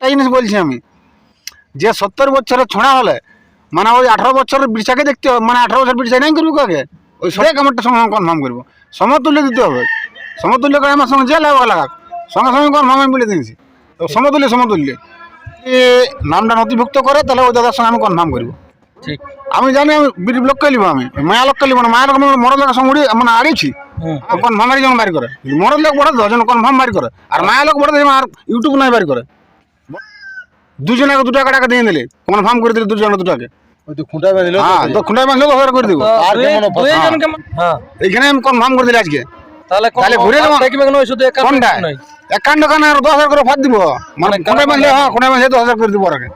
একটা জিনিস বলছি আমি। যে সত্তর বছরের ছোঁড়া হলে মানে ওই আঠারো বছরের বিড়সাকে দেখতে হবে মানে আঠারো বছর বিড়সা নাই করব কাকে? ওই সবাই আমারটা সঙ্গে কনফার্ম করব। সমতুল্য দিতে হবে। সমতুল্য করে আমার সঙ্গে যে লাগা। লাগাক সঙ্গে সঙ্গে কনফার্ম আমি বলে দিয়েছি। তো সমতুল্য সমতুল্য। এ নামটা নথিভুক্ত করে তাহলে ওই দাদার সঙ্গে আমি কনফার্ম করব। ঠিক। আমি জানি আমি বিড়ি লোককে লিব আমি। মায়া লোককে লিব না। মায়ের মরদ লোকের সঙ্গে উড়ি মানে আড়িছি কনফার্ম যেমন বাড়ি করে। মরদ লোক বড় যেন কনফার্ম বাড়ি করে। আর মায়া লোক বড় আর ইউটিউব নাই বাড়ি করে। দুজনকে দু টাকা টাকা দিয়ে দিলে। কনফার্ম করে দিলে দুজনে দু টাকা। ওই তো হ্যাঁ তো খুঁটাই মাসলে দশ হাজার করে দিব। আর কেমন অফার? দুইজন হ্যাঁ। এইখানে আমি কনফার্ম করে দিলে আজকে। তাহলে কোন তাহলে ঘুরে offer যাব। দেখবে কেন ওই শুধু একা কোনটা? নয়। একান্ন দোকানে আর দশ হাজার করে ফাঁদ দিব। মানে মানে খুঁটাই মাসলে হ্যাঁ খুঁটাই মাসলে দশ হাজার করে দিব ওরাকে।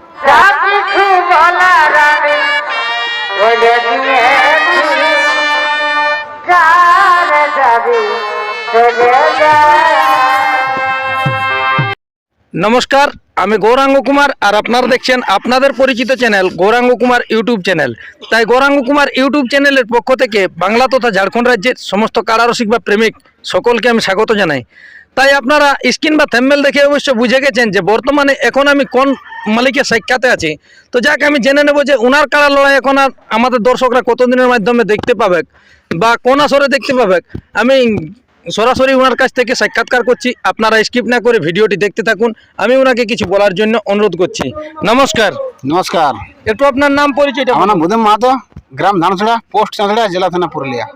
নমস্কার, আমি গৌরাঙ্গ কুমার আর আপনারা দেখছেন আপনাদের পরিচিত channel Gouranga Kumar YouTube channel. তাই গৌরাঙ্গ কুমার ইউটিউব চ্যানেলের পক্ষ থেকে বাংলা তথা ঝাড়খণ্ড রাজ্যের সমস্ত কারারসিক বা প্রেমিক সকলকে আমি স্বাগত জানাই। তাই আপনারা স্ক্রিন বা থ্যাম্বেল দেখে অবশ্য বুঝে গেছেন যে বর্তমানে এখন আমি কোন মালিকের সাক্ষাতে আছি। তো যাক, আমি জেনে নেব যে উনার কারা লড়াই এখন আর আমাদের দর্শকরা কতদিনের মাধ্যমে দেখতে পাবে বা কোন আসরে দেখতে পাবে। আমি সরাসরি ওনার কাছ থেকে সাক্ষাৎকার করছি। আপনারা স্কিপ না করে ভিডিওটি দেখতে থাকুন। আমি ওনাকে কিছু বলার জন্য অনুরোধ করছি। নমস্কার। নমস্কার। একটু আপনার নাম পরিচয়টা আমার। নাম ভূদেব মাহাতো গ্রাম ধানছড়া পোস্ট চাঁদড়া জেলা থানা পুরুলিয়া।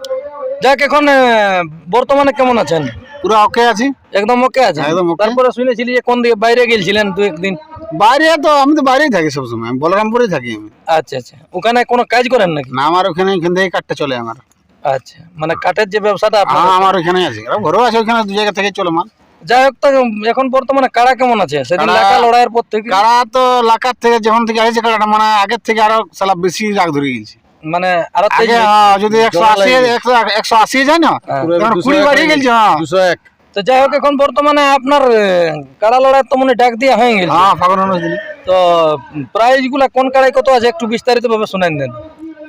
যাক এখন বর্তমানে কেমন আছেন? পুরো ওকে আছি। একদম ওকে আছে একদম। তারপরে শুনেছিলি যে কোন দিকে বাইরে গেছিলেন দু একদিন? বাইরে তো আমি তো বাইরেই থাকি সবসময়। আমি বলরামপুরেই থাকি আমি। আচ্ছা আচ্ছা। ওখানে কোনো কাজ করেন নাকি? না আমার ওখানে এখান থেকে কাটতে চলে আমার। আচ্ছা মানে কাঠের যে ব্যবসাটা আপনার হ্যাঁ আমার ওখানে আছে। আর ঘরেও আছে ওখানে দু জায়গা থেকে চলে মাল যাই হোক তো এখন বর্তমানে কারা কেমন আছে? সেদিন কাড়া- লাকা লড়াইয়ের পর থেকে? কারা তো লাকার থেকে যখন থেকে আসছে কারাটা মানে আগের থেকে আরও সালা বেশি রাগ ধরে গেছে মানে আরও হ্যাঁ, যদি একশো আশি একশো আশি যায় না হ্যাঁ। কুড়ি বাড়িয়ে গেছে হ্যাঁ। দুশো এক। তো যাই হোক এখন বর্তমানে আপনার কাড়া লড়াই তো মনে ডাক দিয়া হয়ে গেছে। হ্যাঁ ফাগুন তো প্রাইজগুলা কোন কাড়াই কত আছে? একটু বিস্তারিত ভাবে শোনান দেন।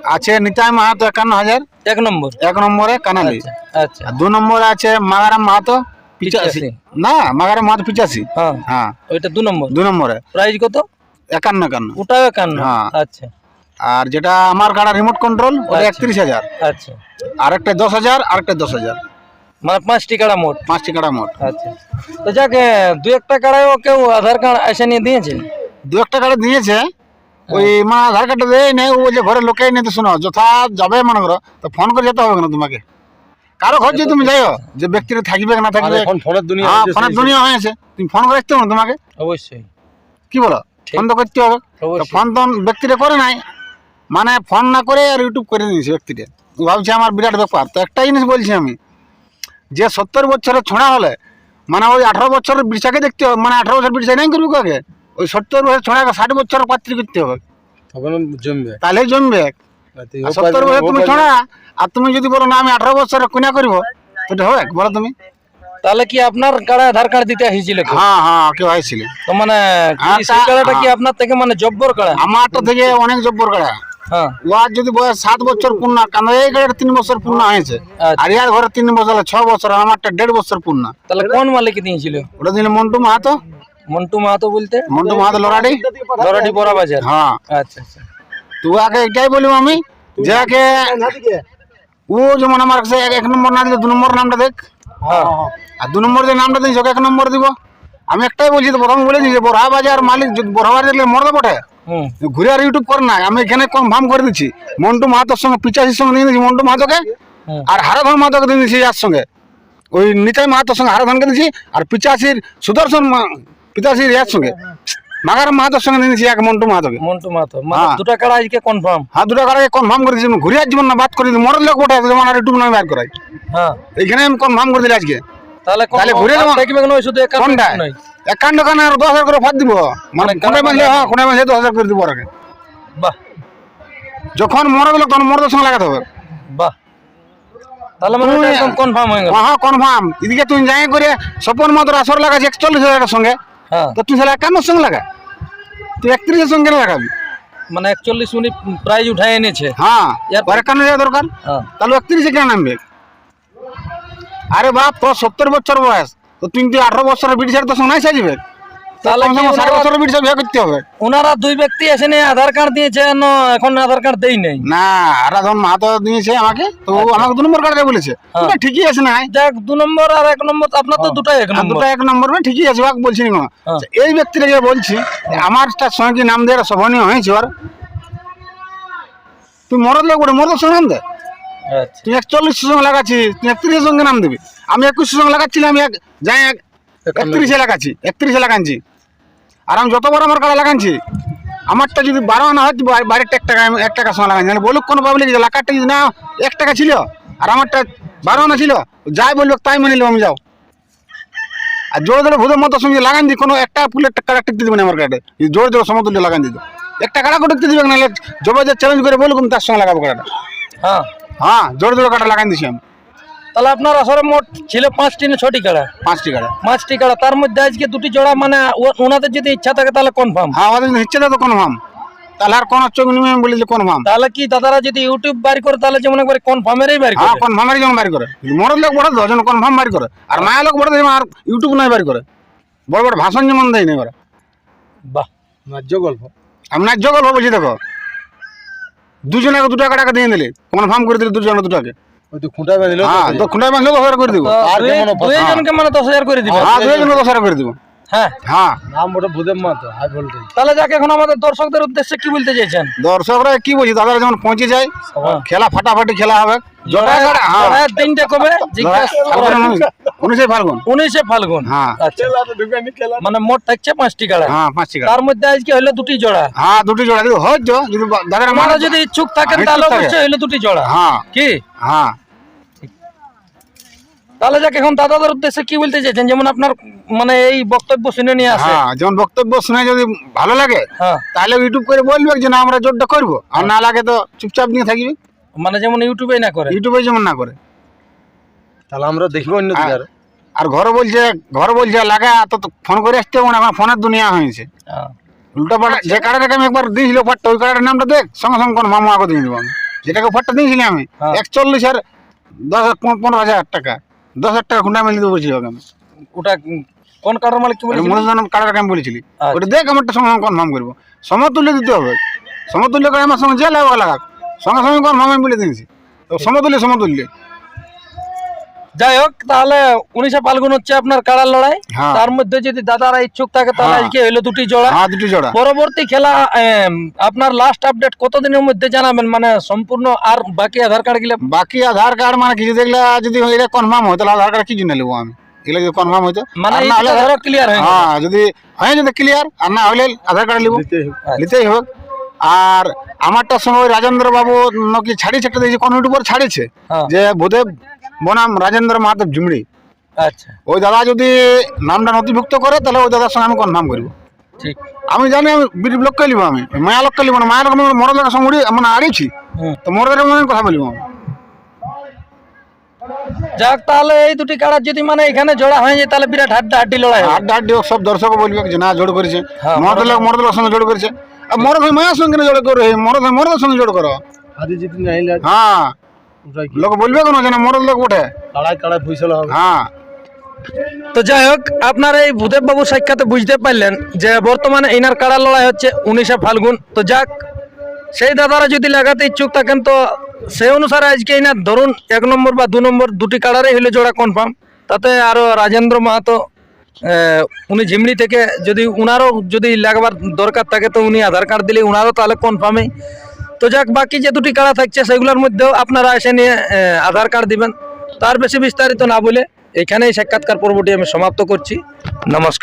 আছে নিতাই মাহাতো একান্ন হাজার। এক নম্বর। এক নম্বরে কানালি। আচ্ছা আচ্ছা। দু নম্বরে আছে মাগারাম মাহাতো পিচাশি। না মাগারাম মাহাতো পিচাশি। হ্যাঁ। হ্যাঁ। ওইটা দু নম্বর। দু নম্বরে। প্রাইজ কত? একান্ন একান্ন। ওটাও একান্ন। হ্যাঁ। আচ্ছা। আর যেটা আমার কাড়া রিমোট কন্ট্রোল ওটা আচ্ছা। একত্রিশ হাজার। আচ্ছা। আর একটা দশ হাজার আর একটা দশ হাজার। মানে পাঁচটি কাড়া মোট। পাঁচটি কাড়া মোট। আচ্ছা। তো যাক দু একটা কাড়াইও কেউ আধার কার্ড এসে নিয়ে দিয়েছে? দু একটা কার্ড দিয়েছে ওই মা আধার কার্ডটা দেয় নেই ও বলছে ঘরে লোকেই নেই তো শোনো যথা যাবে মনে করো তো ফোন করে যেতে হবে না তোমাকে? কারও ঘর যদি তুমি যাইও যে ব্যক্তিটা থাকবে না থাকবে এখন ফোনের দুনিয়া হ্যাঁ ফোনের দুনিয়া হয়েছে তুমি ফোন করে আসতে হবে না তোমাকে? অবশ্যই। কি বলো? ফোন তো করতে হবে? ফোন তো ব্যক্তিটা করে নাই মানে ফোন না করে আর ইউটিউব করে নিয়েছে ব্যক্তিটা। ভাবছে আমার বিরাট ব্যাপার। তো একটা জিনিস বলছি আমি যে সত্তর বছরের ছোঁড়া হলে মানে ওই আঠারো বছরের বিড়সাকে দেখতে হবে মানে আঠারো বছর বিড়সা নাই করবি কাকে? ওই সত্তর বছর ছোঁড়াকে ষাট বছর পাত্রী করতে হবে। তখন জমবে। তাহলে জমবে। সত্তর বছর তুমি ছড়া আর তুমি যদি বলো না আমি আঠারো বছর কোনা করব তো এটা হবে বলো তুমি। তাহলে কি আপনার কাড়া আধার কার্ড দিতে আসছিল কেউ? হ্যাঁ হ্যাঁ কেউ আইছিলে। তো মানে কি হ্যাঁ, সেই কাড়াটা কি আপনার থেকে মানে জব্বর কাড়া? আমারটা থেকে অনেক জব্বর কাড়া। হ্যাঁ। ওয়ার যদি বয়স সাত বছর পূর্ণ কারণ এই গাড়ির তিন বছর পূর্ণ হয়েছে। আচ্ছা। আর ইয়ার ঘরে তিন বছর ছ বছর আমারটা দেড় বছর পূর্ণ। তাহলে কোন মালিক দিয়েছিল? ওটা দিলে মন্টু মাহাতো। মন্টু মাহাতো বলতে? মন্টু মাহাতো লড়াডি লরাটি বড় বাজার। হ্যাঁ। আচ্ছা আচ্ছা। তো আগে এটাই বলব আমি যাকে ও যেমন আমার কাছে এক- এক নম্বর না দিলে দু নম্বর নামটা দেখ। হ্যাঁ। আর দু নম্বর যে নামটা দিয়েছে ওকে এক নম্বর দিব। আমি একটাই বলছি তো প্রথম বলে যে বড়া বাজার মালিক যদি বড়া বাজার মরদে বটে। হুম। ঘুরে আর ইউটিউব করে না আমি এখানে কনফার্ম করে দিচ্ছি। মন্টু মাহাতোর সঙ্গে পিচাশির সঙ্গে নিয়ে দিচ্ছি মন্টু মাহাতোকে। আর হারাধন মাহাতোকে দিয়ে দিচ্ছি যার সঙ্গে। ওই নিতাই মাহাতোর সঙ্গে হারাধনকে দিচ্ছি আর পিচাশির সুদর্শন মা- পিতাশির ইয়ার সঙ্গে মাগার মাহাতোর সঙ্গে দিচ্ছি এক মন্টু মাহাতোকে। মন্টু মাহাতো হ্যাঁ। দুটা কাড়া আজকে কনফার্ম হাত দুটা করে কনফার্ম করে দিচ্ছি ঘুরে জীবন না বাদ করে দিচ্ছি মরের লোক ওঠে যেমন আর ইউটিউব নামে বার করাই। হ্যাঁ। এইখানে আমি কনফার্ম করে দিলি আজকে। তাহলে তাহলে ঘুরে যাব। দেখবে কেন শুধু একা একান্ন কানে আর দশ হাজার করে ফাঁদ দিব। মানে মানে মাসলে মানে- হ্যাঁ কোনটাই মাসলে দশ হাজার করে দিব ওরাকে। বাহ। যখন মরে গেল তখন মরদের সঙ্গে লাগাতে হবে। বাহ। তাহলে মানে তুমি- কনফার্ম হয়ে গেল। হ্যাঁ কনফার্ম এদিকে তুই যাই করে স্বপন মাত্র আসর লাগাচ্ছি একচল্লিশ হাজারের সঙ্গে। হ্যাঁ তো তুই তাহলে একান্নর সঙ্গে লাগা। তুই একত্রিশের সঙ্গে লাগাবি। মানে একচল্লিশ মিনিট প্রাইজ উঠাই এনেছে। হ্যাঁ একান্ন যাওয়া দরকার। হ্যাঁ। তাহলে একত্রিশে কেন নামবে? আরে বাপ তোর সত্তর বছর বয়স। তো তুই তুই আঠারো বছরের বিটিশের ছেড়ে তোর সঙ্গে নাই সাজিবে। তাহলে ষাট বছরের বিয়ে করতে হবে? ওনারা দুই ব্যক্তি এসে নিয়ে আধার কার্ড দিয়েছেন এখন আধার কার্ড দেই নেই। না আরাধন মাহাতো দিয়েছে আমাকে তো ও আমাকে দু নম্বর কার্ডে বলেছে। হ্যাঁ। ঠিকই আছে না? যাক দু নম্বর আর এক নম্বর আপনার তো দুটাই এক নম্বর। দুটো এক নম্বর না ঠিকই আছে বলছি না হ্যাঁ। এই ব্যক্তিটা যে বলছি আমারটার সঙ্গে কি নাম দেওয়ার শোভনীয় হয়েছে ওর? তুই মরদ লোক বলে মরদের সঙ্গে নাম দে। আচ্ছা। তুই একচল্লিশের সঙ্গে লাগাচ্ছিস তুই একত্রিশের সঙ্গে নাম দিবি। আমি একুশ সঙ্গে লাগাচ্ছিলাম এক যাই এক একত্রিশে লাগাচ্ছি একত্রিশে লাগাচ্ছি আর আমি যতবার আমার কাড়া লাগাচ্ছি আমারটা যদি বারো আনা হয় বা- বাইরের এক টাকা এক টাকার সঙ্গে লাগাচ্ছি নাহলে বলুক কোনো পাবলিক যে লাকারটা যদি না এক টাকা ছিল আর আমারটা বারো আনা ছিল যাই বলল তাই মেনে নিলাম আমি যাও। আর জোরে জোরে ভূতের মতো সঙ্গে লাগান দি কোনো একটা ফুলের কাড়া টিকতে দিবে না আমার কাটে জোরে জোরে সমতুল্য লাগান দিত। একটা কাটা করে টিকতে দিবে নাহলে জবে যে চ্যালেঞ্জ করে বলুক তার সঙ্গে লাগাবো কাড়াটা হ্যাঁ। হ্যাঁ জোরে জোরে কাটা লাগান দিছি আমি। তাহলে আপনার আসলে মোট ছিল পাঁচটি না ছটি কাড়া? পাঁচটি কাড়া। পাঁচটি কাড়া। তার মধ্যে আজকে দুটি জোড়া মানে ওনাদের যদি ইচ্ছা থাকে তাহলে কনফার্ম হ্যাঁ ওদের যদি ইচ্ছে তো কনফার্ম তাহলে আর কোন চোখ নিয়ে বলি যে কনফার্ম তাহলে কি দাদারা যদি ইউটিউব বাড়ি করে তাহলে যেমন একবার কনফার্মেরই বাড়ি হ্যাঁ করে কনফার্মের যেমন বাড়ি করে। মরদ লোক বড় দশজন কনফার্ম বাড়ি করে। আর মায়া লোক বড় আর ইউটিউব নয় বাড়ি করে। বড় বড় ভাষণ যেমন দেয় না এবার। বাহ ন্যায্য গল্প। আমি না জগল বলছি দেখো। দুজনে দু টাকা টাকা দিয়ে দিলে কনফার্ম করে দিলে দুজনে দু টাকা ওই তো খুঁটা বেঁধিল হ্যাঁ তো খুঁটায় বাঁধলে দশ হাজার করে দিব। আর দুই- দুইজনকে মানে দশ হাজার করে দিব। হ্যাঁ দুজনে দশ হাজার করে দিব। হ্যাঁ। হ্যাঁ। নাম ওটা ভূদেব মাতো হাই ভোল্টেজ তাহলে যাকে এখন আমাদের দর্শকদের উদ্দেশ্যে কি বলতে চাইছেন? দর্শকরা কি বলছি? দাদারা যখন পৌঁছে যায় খেলা ফাটাফাটি খেলা হবে। হ্যাঁ। দিনটা কবে? জিজ্ঞাসা ফাল্গুন উনিশ- ফাল্গুন। উনিশে ফাল্গুন। হ্যাঁ। আচ্ছা। মানে মোট থাকছে পাঁচটি হ্যাঁ পাঁচটি কাড়া তার মধ্যে আজকে দুটি জোড়া। হ্যাঁ দুটি জোড়া। যদি দাদার মানে যদি ইচ্ছুক থাকেন তাহলে অবশ্যই দুটি জোড়া। হ্যাঁ। কি? হ্যাঁ। তাহলে যাক এখন দাদাদের উদ্দেশ্যে কি বলতে চাইছেন? যেমন আপনার মানে এই বক্তব্য শুনে নিয়ে আসে। হ্যাঁ যেমন বক্তব্য শুনে যদি ভালো লাগে হ্যাঁ। তাহলে ইউটিউব করে বলবে যে না আমরা জোরটা করব। আর না লাগে তো চুপচাপ নিয়ে থাকবে। মানে যেমন ইউটিউবে না করে? ইউটিউবে যেমন না করে। তাহলে আমরা দেখব অন্য আর। আর ঘর বলছে ঘর বলছে লাগা তো ফোন করে আসতে হবে না ফোনের দুনিয়া হয়েছে। হ্যাঁ। উল্টো পাল্টা যে কার্ডটাকে আমি একবার দিয়েছিল ফাটটা ওই কার্ডের নামটা দেখ সঙ্গে সঙ্গে কোন মামা আগে দিয়ে দেবো আমি। যেটাকে ফাটটা দিয়েছিলাম আমি হ্যাঁ। একচল্লিশ আর দশ পনেরো পনেরো হাজার টাকা। দশ হাজার টাকা খুঁটা মেলে দেবো বলছিল আমি। ওটা কোন কারোর মালিক বলেছিল? মনোরঞ্জন আমি বলেছিলি। আচ্ছা। ওটা দেখ আমারটা সঙ্গে সঙ্গে কনফার্ম করব। সমতুল্য দিতে হবে। সমতুল্য করে আমার সঙ্গে যে লাগা। লাগাক সঙ্গে সঙ্গে কনফার্ম আমি বলে দিয়েছি। তো সমতুল্য সমতুল্য। যাই হোক তাহলে উনিশে ফাল্গুন হচ্ছে আপনার কাড়ার লড়াই। হ্যাঁ। তার মধ্যে যদি দাদারা ইচ্ছুক থাকে তাহলে হ্যাঁ। আজকে হইল দুটি জোড়া। হ্যাঁ দুটি জোড়া। পরবর্তী খেলা আপনার লাস্ট আপডেট কতদিনের মধ্যে জানাবেন? মানে সম্পূর্ণ আর বাকি আধার কার্ড গিলা বাকি আধার কার্ড মানে কিছু দেখলে যদি এটা কনফার্ম হয় তাহলে আধার কার্ড কি জন্য নেব আমি? এগুলো যদি কনফার্ম হইতো মানে না হলে ধরো ক্লিয়ার হয়ে। হ্যাঁ যদি হয় যদি ক্লিয়ার আর না হলে আধার কার্ড নেব। হবে। নিতেই হোক। আর আমারটার ওই রাজেন্দ্র বাবু নাকি ছাড়িয়েছে? একটা দেখছি কোন ইউটিউবার ছাড়িয়েছে। যে ভূদেব বনাম রাজেন্দ্র মাধব ঝুমড়ি। আচ্ছা। ওই দাদা যদি নামটা নথিভুক্ত করে তাহলে ওই দাদার সঙ্গে আমি কনফার্ম করব। ঠিক। আমি জানি আমি বিড়ি লোককে লিব আমি। মায়া লোককে লিব না। মায়ের লোক মরদ লোকের সঙ্গে উড়ি মানে আড়িছি তো মরদের মনে কথা বলিব আমি। যাক তাহলে এই দুটি কাড়ার যদি মানে এখানে জোড়া হয়ে যায় তাহলে বিরাট হাড্ডা হাড্ডি লড়াই হবে। আড্ডা আড্ডি সব দর্শক বলবে যে না জোড় করেছে। হ্যাঁ, মরদ লোক মরদ লোক সঙ্গে জোড় করেছে। আর মরদ মায়ের সঙ্গে জোড় করে মরদ মরদের সঙ্গে জোড় করো। হাজি জিতি নাইলে হ্যাঁ। লোক বলবে কেন যে না মরদ লোক ওঠে কাড়ায় কাড়ায় ফইসলা হবে। হ্যাঁ। তো যাই হোক আপনার এই ভূদেব বাবু সাক্ষাতে বুঝতে পারলেন যে বর্তমানে ইনার কাড়া লড়াই হচ্ছে উনিশে ফাল্গুন। তো যাক সেই দাদারা যদি লাগাতে ইচ্ছুক থাকেন তো সেই অনুসারে আজকে ইনার ধরুন এক নম্বর বা দু নম্বর দুটি কাড়ারে হইলে জোড়া কনফার্ম তাতে আরও রাজেন্দ্র মাহাতো উনি ঝিমড়ি থেকে যদি উনারও যদি লাগবার দরকার থাকে তো উনি আধার কার্ড দিলে উনারও তাহলে কনফার্মই তো যাক, বাকি যে দুটি কাড়া থাকছে, সেগুলোর মধ্যেও আপনারা এসে নিয়ে আধার কার্ড দিবেন। তার বেশি বিস্তারিত না বলে এখানেই সাক্ষাৎকার পর্বটি আমি সমাপ্ত করছি। নমস্কার।